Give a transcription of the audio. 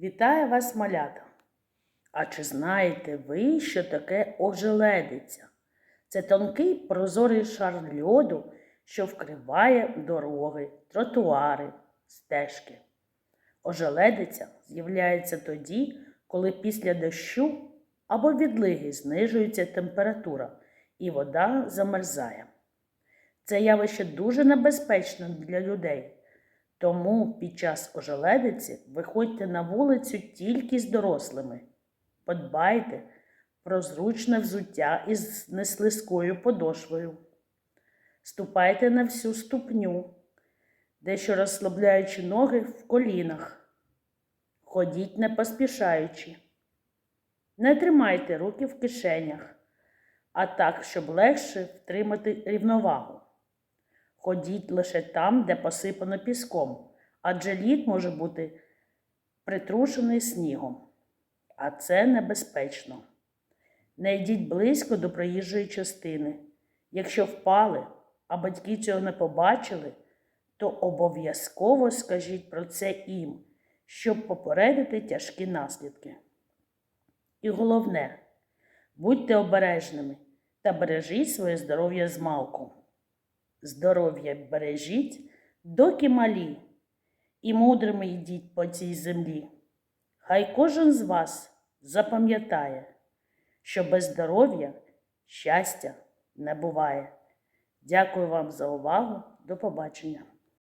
Вітаю вас, малята! А чи знаєте ви, що таке ожеледиця? Це тонкий прозорий шар льоду, що вкриває дороги, тротуари, стежки. Ожеледиця з'являється тоді, коли після дощу або відлиги знижується температура і вода замерзає. Це явище дуже небезпечне для людей. Тому під час ожеледиці виходьте на вулицю тільки з дорослими. Подбайте про зручне взуття із неслизькою подошвою. Ступайте на всю ступню, дещо розслабляючи ноги в колінах. Ходіть не поспішаючи. Не тримайте руки в кишенях, а так, щоб легше втримати рівновагу. Ходіть лише там, де посипано піском, адже лід може бути притрушений снігом, а це небезпечно. Не йдіть близько до проїжджої частини. Якщо впали, а батьки цього не побачили, то обов'язково скажіть про це їм, щоб попередити тяжкі наслідки. І головне, будьте обережними та бережіть своє здоров'я з малку. Здоров'я бережіть, доки малі, і мудрими йдіть по цій землі. Хай кожен з вас запам'ятає, що без здоров'я щастя не буває. Дякую вам за увагу. До побачення.